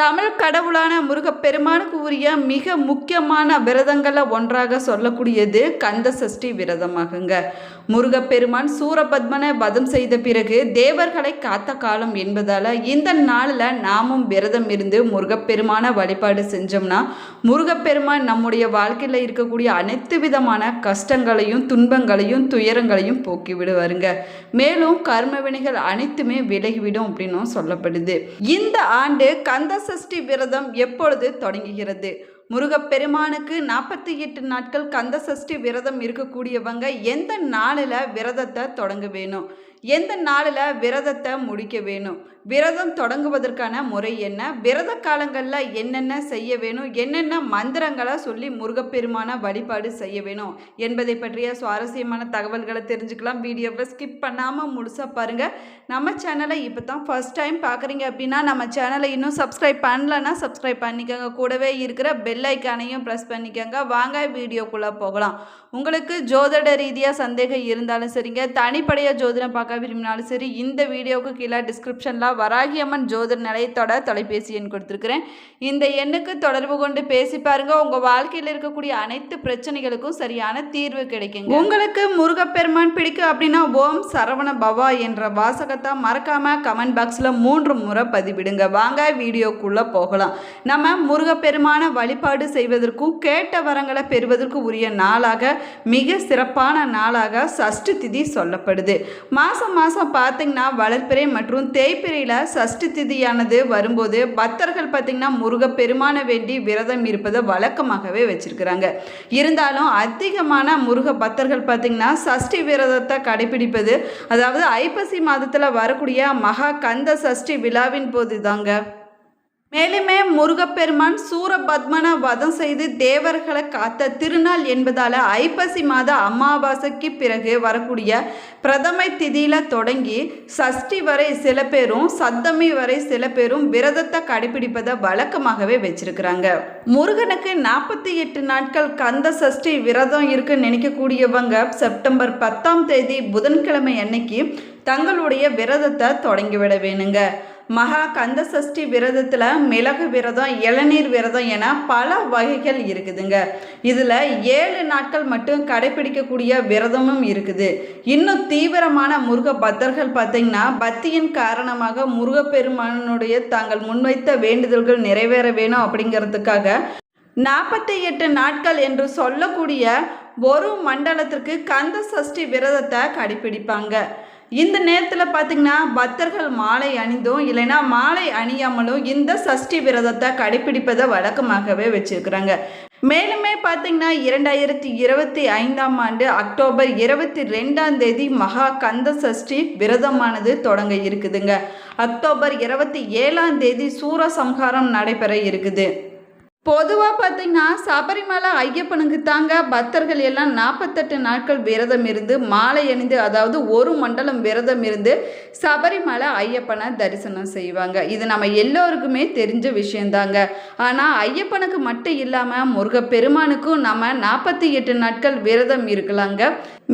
தமிழ் கடவுளான முருகப்பெருமானுக்கு உரிய மிக முக்கியமான விரதங்களில் ஒன்றாக சொல்லக்கூடியது கந்த சஷ்டி விரதமாகுங்க. முருகப்பெருமான் சூரபத்மனை வதம் செய்த பிறகு தேவர்களை காத்த காலம் என்பதால் இந்த நாளில் நாமும் விரதம் இருந்து முருகப்பெருமான வழிபாடு செஞ்சோம்னா முருகப்பெருமான் நம்முடைய வாழ்க்கையில் இருக்கக்கூடிய அனைத்து விதமான கஷ்டங்களையும் துன்பங்களையும் துயரங்களையும் போக்கி விடுவாருங்க. மேலும் கர்ம வினைகள் அனைத்துமே விலகிவிடும் அப்படின்னும் சொல்லப்படுது. இந்த ஆண்டு கந்த சஷ்டி விரதம் எப்பொழுது தொடங்குகிறது? முருகப்பெருமானுக்கு நாற்பத்தி எட்டு நாட்கள் கந்த சஷ்டி விரதம் இருக்கக்கூடியவங்க எந்த நாளில் விரதத்தை தொடங்க வேணும்? எந்த நாளில் விரதத்தை முடிக்க வேணும்? விரதம் தொடங்குவதற்கான முறை என்ன? விரத காலங்களில் என்னென்ன செய்ய வேணும்? என்னென்ன மந்திரங்களை சொல்லி முருகப்பெருமான வழிபாடு செய்ய வேணும் என்பதை பற்றிய சுவாரஸ்யமான தகவல்களை தெரிஞ்சுக்கலாம். வீடியோவை ஸ்கிப் பண்ணாமல் முழுசாக பாருங்கள் நம்ம சேனலை இப்போ தான் ஃபஸ்ட் டைம் பார்க்குறீங்க அப்படின்னா நம்ம சேனலை இன்னும் சப்ஸ்கிரைப் பண்ணலன்னா சப்ஸ்கிரைப் பண்ணிக்கோங்க. கூடவே இருக்கிற பெல் ஐக்கானையும் ப்ரெஸ் பண்ணிக்கோங்க. வாங்க வீடியோக்குள்ளே போகலாம். உங்களுக்கு ஜோதிட ரீதியாக சந்தேகம் இருந்தாலும் சரிங்க. தனிப்படையாக ஜோதிடம் பார்க்க விரும்பினாலும் சரி இந்த வீடியோவுக்கு கீழே டிஸ்கிரிப்ஷனில் வராகியம்மன் ஜோதிர் நிலையத்தோட தொலைபேசி எண் கொடுத்துருக்குறேன். இந்த எண்ணுக்கு தொடர்பு கொண்டு பேசி பாருங்க. உங்கள் வாழ்க்கையில் இருக்கக்கூடிய அனைத்து பிரச்சனைகளுக்கும் சரியான தீர்வு கிடைக்கும் உங்களுக்கு முருகப்பெருமான் பிடிக்கும் அப்படின்னா ஓம் சரவண பவா என்ற வாசகத்தை மறக்காம கமெண்ட் பாக்ஸில் மூன்று முறை பதிவிடுங்க. வாங்க வீடியோக்குள்ளே போகலாம். நம்ம முருகப்பெருமான வழிபாடு செய்வதற்கும் கேட்ட வரங்களை பெறுவதற்கு உரிய நாளாக மிக சிறப்பான நாளாக சஷ்டி திதி சொல்லப்படுது. மாதம் மாதம் பார்த்திங்கன்னா வளர்ப்பிறை மற்றும் தேய்பிறையில் சஷ்டி திதியானது வரும்போது பக்தர்கள் பார்த்திங்கன்னா முருகப்பெருமான வேண்டி விரதம் இருப்பதை வழக்கமாகவே வச்சுருக்கிறாங்க. இருந்தாலும் அதிகமான முருக பக்தர்கள் பார்த்திங்கன்னா சஷ்டி விரதத்தை கடைபிடிப்பது அதாவது ஐப்பசி மாதத்தில் வரக்கூடிய மகா கந்த சஷ்டி விழாவின் போது தாங்க மேலுமே முருகப்பெருமான் சூரபத்மனை வதம் செய்து தேவர்களை காத்த திருநாள் என்பதால் ஐப்பசி மாத அமாவாசைக்கு பிறகு வரக்கூடிய பிரதமை திதியில் தொடங்கி சஷ்டி வரை சில பேரும் சப்தமி வரை சில பேரும் விரதத்தை கடைபிடிப்பதை வழக்கமாகவே வச்சிருக்கிறாங்க. முருகனுக்கு நாற்பத்தி எட்டு நாட்கள் கந்த சஷ்டி விரதம் இருக்குன்னு நினைக்கக்கூடியவங்க செப்டம்பர் பத்தாம் தேதி புதன்கிழமை அன்னைக்கு தங்களுடைய விரதத்தை தொடங்கிவிட வேணுங்க. மகா கந்த சஷ்டி விரதத்தில் மிளகு விரதம் இளநீர் விரதம் என பல வகைகள் இருக்குதுங்க. இதில் ஏழு நாட்கள் மட்டும் கடைபிடிக்கக்கூடிய விரதமும் இருக்குது. இன்னும் தீவிரமான முருக பக்தர்கள் பார்த்திங்கன்னா பக்தியின் காரணமாக முருகப்பெருமானுடைய தாங்கள் முன்வைத்த வேண்டுதல்கள் நிறைவேற வேணும் அப்படிங்கிறதுக்காக நாற்பத்தி எட்டு நாட்கள் என்று சொல்லக்கூடிய ஒரு மண்டலத்திற்கு கந்த சஷ்டி விரதத்தை கடைபிடிப்பாங்க. இந்த நேரத்தில் பார்த்திங்கன்னா பக்தர்கள் மாலை அணிந்தும் இல்லைன்னா மாலை அணியாமலும் இந்த சஷ்டி விரதத்தை கடைபிடிப்பதை வழக்கமாகவே வச்சுருக்குறாங்க. மேலுமே பார்த்தீங்கன்னா இரண்டாயிரத்தி இருபத்தி ஐந்தாம் ஆண்டு அக்டோபர் இருபத்தி ரெண்டாம் தேதி மகா கந்த சஷ்டி விரதமானது தொடங்க இருக்குதுங்க. அக்டோபர் இருபத்தி ஏழாம் தேதி சூரசம்ஹாரம் நடைபெற இருக்குது. பொதுவாக பார்த்தீங்கன்னா சபரிமலை ஐயப்பனுக்கு தாங்க பக்தர்கள் எல்லாம் நாற்பத்தெட்டு நாட்கள் விரதம் இருந்து மாலை அணிந்து அதாவது ஒரு மண்டலம் விரதம் இருந்து சபரிமலை ஐயப்பனை தரிசனம் செய்வாங்க. இது நம்ம எல்லோருக்குமே தெரிஞ்ச விஷயந்தாங்க. ஆனால் ஐயப்பனுக்கு மட்டும் இல்லாமல் முருகப்பெருமானுக்கும் நம்ம நாற்பத்தி எட்டு நாட்கள் விரதம் இருக்கலாங்க.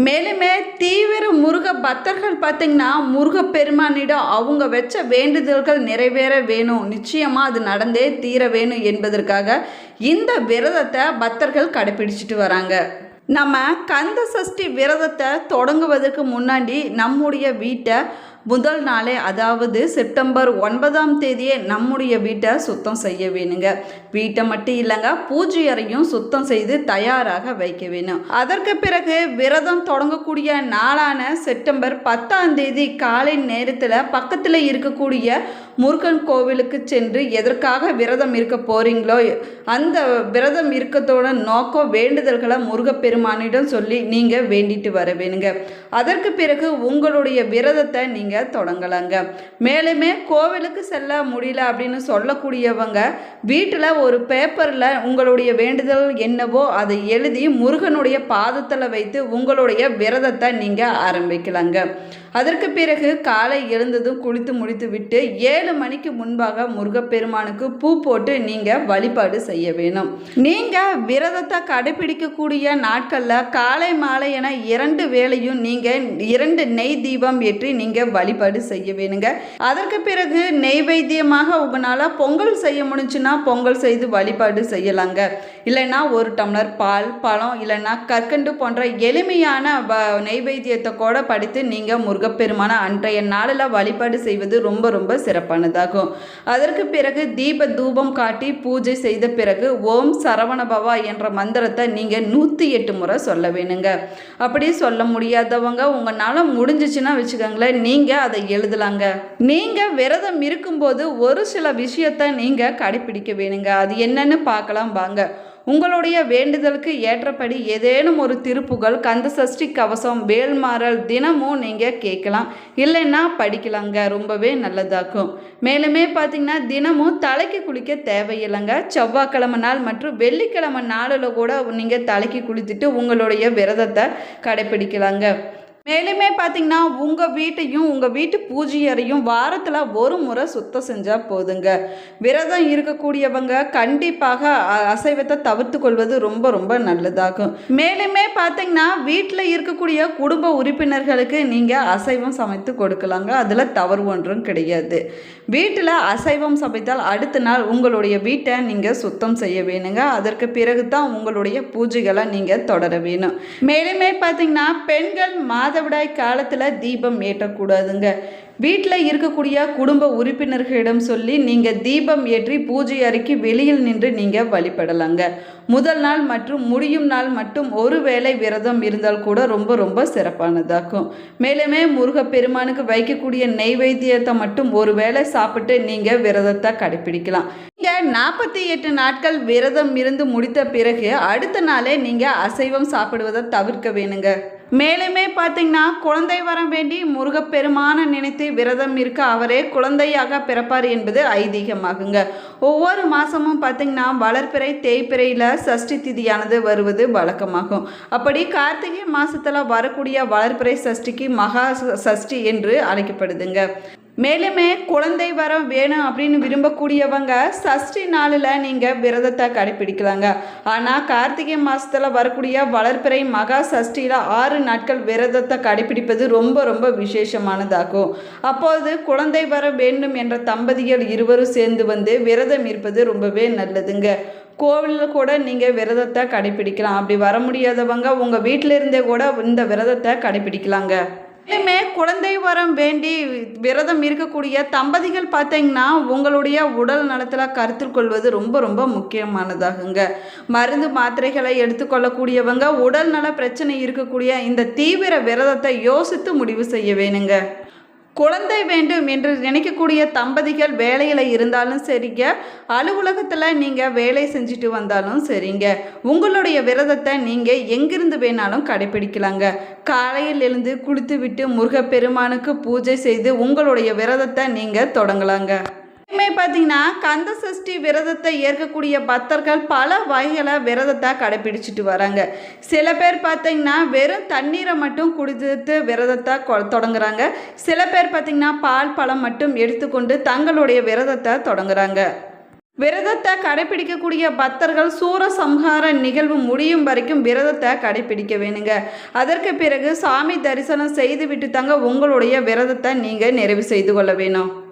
மேலுமே தீவிர முருக பக்தர்கள் பார்த்தீங்கன்னா முருகப்பெருமானிடம் அவங்க வச்ச வேண்டுதல்கள் நிறைவேற வேணும். நிச்சயமாக அது நடந்தே தீர வேணும் என்பதற்காக இந்த விரதத்தை பக்தர்கள் கடைபிடிச்சிட்டு வராங்க. நம்ம கந்த சஷ்டி விரதத்தை தொடங்குவதற்கு முன்னாடி நம்முடைய வீட்டை முதல் நாளே அதாவது செப்டம்பர் ஒன்பதாம் தேதியே நம்முடைய வீட்டை சுத்தம் செய்ய வேணுங்க. வீட்டை மட்டும் இல்லைங்க பூஜை அறையும் சுத்தம் செய்து தயாராக வைக்க வேணும். அதற்கு பிறகு விரதம் தொடங்கக்கூடிய நாளான செப்டம்பர் பத்தாம் தேதி காலை நேரத்தில் பக்கத்தில் இருக்கக்கூடிய முருகன் கோவிலுக்கு சென்று எதற்காக விரதம் இருக்க போறீங்களோ அந்த விரதம் இருக்கத்தோட நோக்கம் வேண்டுதல்களை முருகப்பெருமானிடம் சொல்லி நீங்கள் வேண்டிட்டு வர வேணுங்க. அதற்கு பிறகு உங்களுடைய விரதத்தை நீங்கள் தொடங்கலாங்க. மேலுமே கோவிலுக்கு செல்ல முடியல அப்படின்னு சொல்லக்கூடியவங்க வீட்டில் ஒரு பேப்பரில் உங்களுடைய வேண்டுதல் என்னவோ அதை எழுதி முருகனுடைய பாதத்தில் வைத்து உங்களுடைய விரதத்தை நீங்கள் ஆரம்பிக்கலாங்க. அதற்கு பிறகு காலை எழுந்ததும் குளித்து முடித்து விட்டு ஏழு ஏழு மணிக்கு முன்பாக முருகப்பெருமானுக்கு பூ போட்டு நீங்கள் வழிபாடு செய்ய வேணும். நீங்கள் விரதத்தை கடைபிடிக்கக்கூடிய நாட்களில் காலை மாலை என இரண்டு வேளையும் நீங்கள் இரண்டு நெய் தீபம் ஏற்றி நீங்கள் வழிபாடு செய்ய வேணுங்க. அதற்கு பிறகு நெய்வேத்தியமாக உங்களால் பொங்கல் செய்ய முடிஞ்சுன்னா பொங்கல் செய்து வழிபாடு செய்யலாங்க. இல்லைன்னா ஒரு டம்ளர் பால் பழம் இல்லைன்னா கற்கண்டு போன்ற எளிமையான வ நெய்வேத்தியத்தை கூட படித்து நீங்கள் முருகப்பெருமான அன்றைய நாளில் வழிபாடு செய்வது ரொம்ப ரொம்ப சிறப்பானதாகும். அதற்கு பிறகு தீப தூபம் காட்டி பூஜை செய்த பிறகு ஓம் சரவணபவா என்ற மந்திரத்தை நீங்கள் நூற்றி எட்டு முறை சொல்ல வேணுங்க. அப்படி சொல்ல முடியாதவங்க உங்களால் முடிஞ்சிச்சுன்னா வச்சுக்கோங்களேன் நீங்கள் அதை எழுதலாங்க. நீங்கள் விரதம் இருக்கும்போது ஒரு சில விஷயத்தை நீங்கள் கடைப்பிடிக்க வேணுங்க. அது என்னன்னு பார்க்கலாம் வாங்க. உங்களுடைய வேண்டுதலுக்கு ஏற்றபடி ஏதேனும் ஒரு திருப்புகள் கந்த சஷ்டி கவசம் வேல்மாறல் தினமும் நீங்கள் கேட்கலாம். இல்லைன்னா படிக்கலாங்க ரொம்பவே நல்லதாக்கும். மேலுமே பார்த்தீங்கன்னா தினமும் தலைக்கு குளிக்க தேவையில்லைங்க. செவ்வாய்க்கிழமை நாள் மற்றும் வெள்ளிக்கிழமை நாளில் கூட நீங்கள் தலைக்கு குளித்துட்டு உங்களுடைய விரதத்தை கடைப்பிடிக்கலாங்க மேலுமே பார்த்தீங்கன்னா உங்கள் வீட்டையும் உங்கள் வீட்டு பூஜை அறையும் வாரத்தில் ஒரு முறை சுத்தம் செஞ்சால் போதுங்க. விரதம் இருக்கக்கூடியவங்க கண்டிப்பாக அ- அசைவத்தை தவிர்த்து கொள்வது ரொம்ப ரொம்ப நல்லதாகும். மேலுமே பார்த்தீங்கன்னா வீட்டில் இருக்கக்கூடிய குடும்ப உறுப்பினர்களுக்கு நீங்கள் அசைவம் சமைத்து கொடுக்கலாங்க. அதில் தவறு ஒன்றும் கிடையாது. வீட்டில் அசைவம் சமைத்தால் அடுத்த நாள் உங்களுடைய வீட்டை நீங்கள் சுத்தம் செய்ய வேணுங்க. அதற்கு பிறகு தான் உங்களுடைய பூஜைகளை நீங்கள் தொடர வேணும். மேலுமே பார்த்தீங்கன்னா பெண்கள் மாதவிடாய் காலத்தில் தீபம் ஏற்றக்கூடாதுங்க. வீட்டில் இருக்கக்கூடிய குடும்ப உறுப்பினர்களிடம் சொல்லி நீங்கள் தீபம் ஏற்றி பூஜை அறைக்கு வெளியில் நின்று நீங்கள் வழிபடலாங்க. முதல் நாள் மற்றும் முடியும் நாள் மட்டும் ஒரு வேளை விரதம் இருந்தால் கூட ரொம்ப ரொம்ப சிறப்பானதாகும் மேலுமே முருகப்பெருமானுக்கு வைக்கக்கூடிய நெய்வேத்தியத்தை மட்டும் ஒரு வேளை சாப்பிட்டு நீங்கள் விரதத்தை கடைப்பிடிக்கலாம். நீங்கள் நாற்பத்தி எட்டு நாட்கள் விரதம் இருந்து முடித்த பிறகு அடுத்த நாளே நீங்கள் அசைவம் சாப்பிடுவதை தவிர்க்க வேணுங்க. மேலுமே பார்த்தீங்கன்னா குழந்தை வரம் வேண்டி முருகப்பெருமான நினைத்து விரதம் இருக்க அவரே குழந்தையாக பிறப்பார் என்பது ஐதீகமாகுங்க. ஒவ்வொரு மாதமும் பார்த்தீங்கன்னா வளர்ப்பிறை தேய்ப்பிறையில் சஷ்டி திதியானது வருவது வழக்கமாகும். அப்படி கார்த்திகை மாதத்தில் வரக்கூடிய வளர்ப்பிறை சஷ்டிக்கு மகா சஷ்டி என்று அழைக்கப்படுதுங்க. மேலுமே குழந்தை வரம் வேணும் அப்படின்னு விரும்பக்கூடியவங்க சஷ்டி நாளில் நீங்கள் விரதத்தை கடைப்பிடிக்கலாங்க ஆனால் கார்த்திகை மாதத்தில் வரக்கூடிய வளர்ப்பிறை மகா சஷ்டியில் ஆறு நாட்கள் விரதத்தை கடைப்பிடிப்பது ரொம்ப ரொம்ப விசேஷமானதாகும். அப்போது குழந்தை வர வேண்டும் என்ற தம்பதிகள் இருவரும் சேர்ந்து வந்து விரதம் இருப்பது ரொம்பவே நல்லதுங்க. கோவிலில் கூட நீங்கள் விரதத்தை கடைப்பிடிக்கலாம் அப்படி வர முடியாதவங்க உங்கள் வீட்டில் இருந்தே கூட இந்த விரதத்தை கடைப்பிடிக்கலாங்க மேலுமே குழந்தை வரம் வேண்டி விரதம் இருக்கக்கூடிய தம்பதிகள் பார்த்தீங்கன்னா உங்களுடைய உடல் நலத்தில் கருத்தில் கொள்வது ரொம்ப ரொம்ப முக்கியமானதாகுங்க. மருந்து மாத்திரைகளை எடுத்துக்கொள்ளக்கூடியவங்க உடல் நல பிரச்சனை இருக்கக்கூடிய இந்த தீவிர விரதத்தை யோசித்து முடிவு செய்ய வேணுங்க. குழந்தை வேண்டும் என்று நினைக்கக்கூடிய தம்பதிகள் வேலையில் இருந்தாலும் சரிங்க. அலுவலகத்தில் நீங்கள் வேலை செஞ்சுட்டு வந்தாலும் சரிங்க. உங்களுடைய விரதத்தை நீங்கள் எங்கிருந்து வேணாலும் கடைப்பிடிக்கலாங்க காலையில் எழுந்து குளித்து விட்டு முருகப்பெருமானுக்கு பூஜை செய்து உங்களுடைய விரதத்தை நீங்கள் தொடங்கலாங்க. இனிமே பார்த்தீங்கன்னா கந்த சஷ்டி விரதத்தை ஏற்கக்கூடிய பக்தர்கள் பல வகைகளை விரதத்தை கடைப்பிடிச்சிட்டு வராங்க. சில பேர் பார்த்தீங்கன்னா வெறும் தண்ணீரை மட்டும் குடித்து விரதத்தை கொ- தொடங்குறாங்க. சில பேர் பார்த்தீங்கன்னா பால் பழம் மட்டும் எடுத்துக்கொண்டு தங்களுடைய விரதத்தை தொடங்குறாங்க. விரதத்தை கடைப்பிடிக்கக்கூடிய பக்தர்கள் சூரசம்ஹார நிகழ்வு முடியும் வரைக்கும் விரதத்தை கடைப்பிடிக்க வேணுங்க. அதற்கு பிறகு சாமி தரிசனம் செய்துவிட்டு தாங்க உங்களுடைய விரதத்தை நீங்கள் நிறைவு செய்து கொள்ள வேணும்.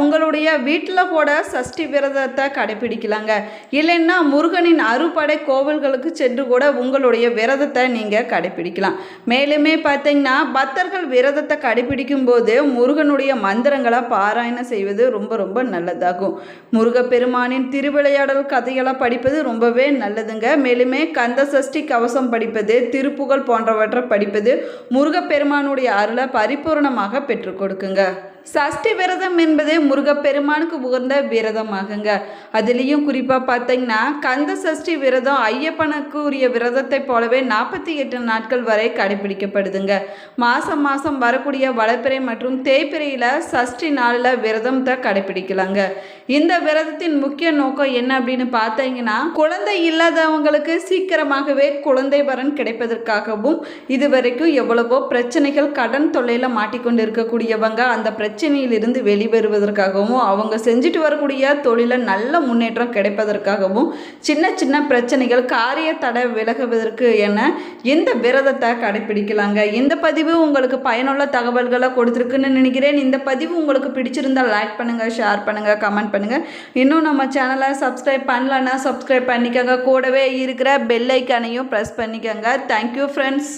உங்களுடைய வீட்டில் கூட சஷ்டி விரதத்தை கடைப்பிடிக்கலாங்க. இல்லைன்னா முருகனின் அறுபடை கோவில்களுக்கு சென்று கூட உங்களுடைய விரதத்தை நீங்கள் கடைப்பிடிக்கலாம். மேலுமே பார்த்தீங்கன்னா பக்தர்கள் விரதத்தை கடைபிடிக்கும் போது முருகனுடைய மந்திரங்களை பாராயணம் செய்வது ரொம்ப ரொம்ப நல்லதாகும். முருகப்பெருமானின் திருவிளையாடல் கதைகளை படிப்பது ரொம்பவே நல்லதுங்க. மேலுமே கந்த சஷ்டி கவசம் படிப்பது திருப்புகழ் போன்றவற்றை படிப்பது முருகப்பெருமானுடைய அருளை பரிபூரணமாக பெற்றுக் கொடுக்குங்க. சஷ்டி விரதம் என்பது முருகப்பெருமானுக்கு உகந்த விரதமாகுங்க. அதுலேயும் குறிப்பாக பார்த்தீங்கன்னா கந்த சஷ்டி விரதம் ஐயப்பனுக்கு உரிய விரதத்தை போலவே நாற்பத்தி எட்டு நாட்கள் வரை கடைபிடிக்கப்படுதுங்க. மாதம் மாதம் வரக்கூடிய வளர்ப்பிறை மற்றும் தேய்பிறையில் சஷ்டி நாளில் விரதத்தை கடைபிடிக்கலாங்க. இந்த விரதத்தின் முக்கிய நோக்கம் என்ன அப்படின்னு பார்த்தீங்கன்னா குழந்தை இல்லாதவங்களுக்கு சீக்கிரமாகவே குழந்தை வரன் கிடைப்பதற்காகவும் இதுவரைக்கும் எவ்வளவோ பிரச்சனைகள் கடன் தொல்லையில் மாட்டிக்கொண்டு இருக்கக்கூடியவங்க அந்த பிரச்சனை பிரச்சனையிலிருந்து வெளிவருவதற்காகவும் அவங்க செஞ்சுட்டு வரக்கூடிய தொழிலில் நல்ல முன்னேற்றம் கிடைப்பதற்காகவும் சின்ன சின்ன பிரச்சனைகள் காரிய தடை விலகுவதற்கு என இந்த விரதத்தை கடைப்பிடிக்கலாங்க? இந்த பதிவு உங்களுக்கு பயனுள்ள தகவல்களை கொடுத்துருக்குன்னு நினைக்கிறேன். இந்த பதிவு உங்களுக்கு பிடிச்சிருந்தால் லைக் பண்ணுங்கள் ஷேர் பண்ணுங்கள் கமெண்ட் பண்ணுங்கள் இன்னும் நம்ம சேனலை சப்ஸ்கிரைப் பண்ணலன்னா சப்ஸ்கிரைப் பண்ணிக்கோங்க. கூடவே இருக்கிற பெல் ஐக்கானையும் ப்ரெஸ் பண்ணிக்கோங்க. Thank you friends